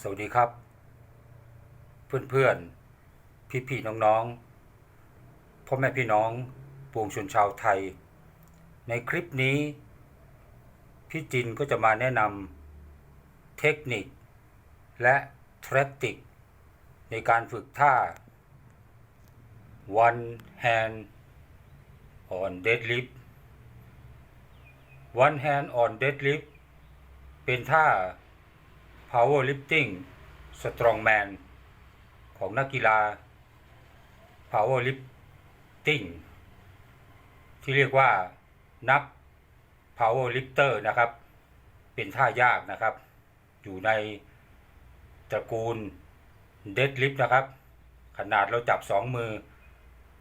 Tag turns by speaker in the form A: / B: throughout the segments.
A: สวัสดีครับ เพื่อนๆพี่ๆน้องๆพ่อแม่พี่น้องปวงชนชาวไทย ในคลิปนี้ พี่จินก็จะมาแนะนำเทคนิค และแทคติก ในการฝึกท่า one hand on deadlift one hand on deadlift เป็นท่า powerlifting strongman ของนักกีฬา powerlifting ที่เรียกว่านัก powerlifter นะครับ เป็นท่ายากนะครับ อยู่ในตระกูล deadlift นะครับ ขนาดเราจับสองมือ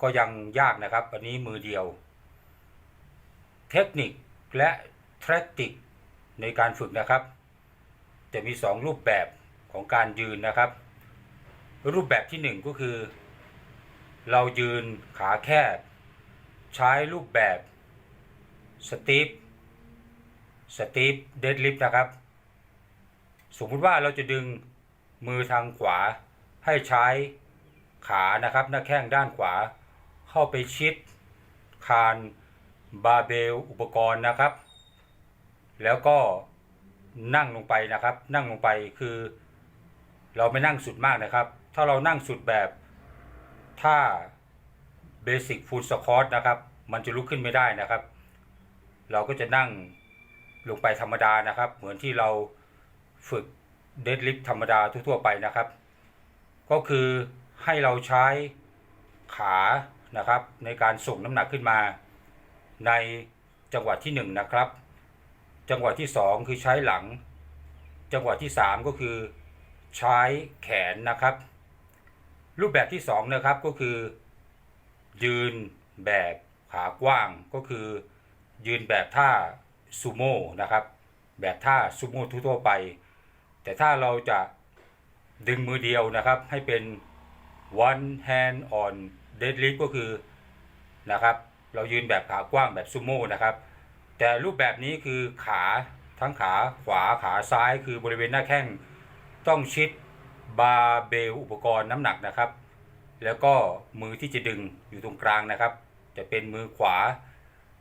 A: ก็ยังยากนะครับ อันนี้มือเดียว เทคนิคและแทคติกในการฝึกนะครับ จะมี 2 รูปแบบของการยืนนะครับ รูปแบบที่ 1 ก็คือ เรายืนขาแคบ ใช้รูปแบบสตีฟสตีฟเดดลิฟต์นะครับ สมมุติว่าเราจะดึงมือทางขวาให้ใช้ขานะครับหน้าแข้งด้านขวา เข้าไปชิดคานบาเบลอุปกรณ์นะครับ แล้วก็ นั่งลงไปนะครับ นั่งลงไปคือ เราไม่นั่งสุดมากนะครับ ถ้าเรานั่งสุดแบบท่าเบสิกฟู d สคอ t นะครับ มันจะลุกขึ้นไม่ได้นะครับ เราก็จะนั่งลงไปธรรมดานะครับ เหมือนที่เราฝึกเดดลิฟธรรมดาทั่วๆไปนะครับ ก็คือให้เราใช้ขานะครับ ในการส่งน้ำหนักขึ้นมาในจังหวะที่ 1นงนะครับ จังหวะที่ 2 คือใช้หลัง จังหวะที่ 3 ก็คือใช้แขนนะครับ รูปแบบที่ 2 นะครับก็คือ ยืนแบบขากว้างก็คือ ยืนแบบท่าซูโม่นะครับ แบบท่าซูโม่ทั่วไป แต่ถ้าเราจะดึงมือเดียวนะครับ ให้เป็น one hand on deadlift ก็คือนะครับ เรายืนแบบขากว้างแบบซูโม่นะครับ แต่รูปแบบนี้คือขาทั้งขาขวาขาซ้ายคือบริเวณหน้าแข้งต้องชิดบาเบลอุปกรณ์น้ำหนักนะครับ แล้วก็มือที่จะดึงอยู่ตรงกลางนะครับ จะเป็นมือขวา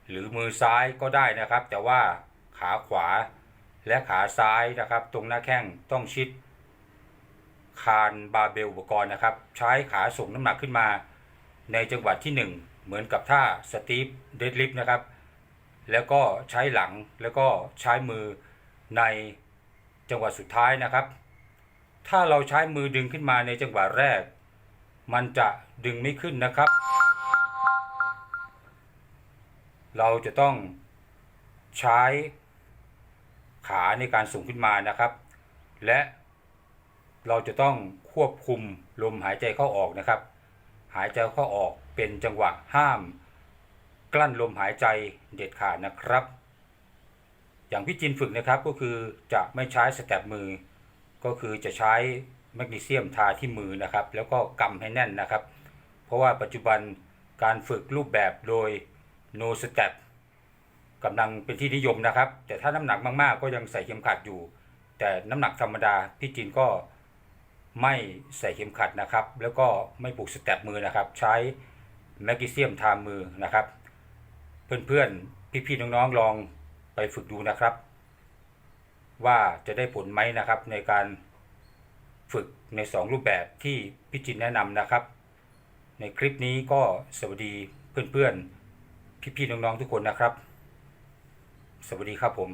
A: หรือมือซ้ายก็ได้นะครับ แต่ว่าขาขวาและขาซ้ายนะครับ ตรงหน้าแข้งต้องชิด คานบาเบลอุปกรณ์นะครับ ใช้ขาส่งน้ำหนักขึ้นมา ในจังหวะที่ 1 เหมือนกับท่าสตีฟเดดลิฟนะครับ แล้วก็ใช้หลังแล้วก็ใช้มือในจังหวะสุดท้ายนะครับ ถ้าเราใช้มือดึงขึ้นมาในจังหวะแรก มันจะดึงไม่ขึ้นนะครับ เราจะต้องใช้ขาในการส่งขึ้นมานะครับ และเราจะต้องควบคุมลมหายใจเข้าออกนะครับ หายใจเข้าออกเป็นจังหวะห้าม กลั้นลมหายใจเด็ดขาดนะครับ อย่างพี่จินฝึกนะครับก็คือจะไม่ใช้สแตปมือ ก็คือจะใช้แมกนีเซียมทาที่มือนะครับ แล้วก็กำให้แน่นนะครับ เพราะว่าปัจจุบันการฝึกรูปแบบโดย no step กำลังเป็นที่นิยมนะครับ แต่ถ้าน้ำหนักมากๆ ก็ยังใส่เข็มขัดอยู่ แต่น้ำหนักธรรมดาพี่จินก็ไม่ใส่เข็มขัดนะครับ แล้วก็ไม่ปลูกสแตปมือนะครับ ใช้แมกนีเซียมทามือนะครับ เพื่อนๆ พี่ๆ น้องๆ ลองไปฝึกดูนะครับ ว่าจะได้ผลไหมนะครับ ในการฝึกใน 2 รูปแบบที่พี่จินแนะนำนะครับ ในคลิปนี้ก็สวัสดีเพื่อนๆ พี่ๆ น้องๆ ทุกคนนะครับ สวัสดีครับผม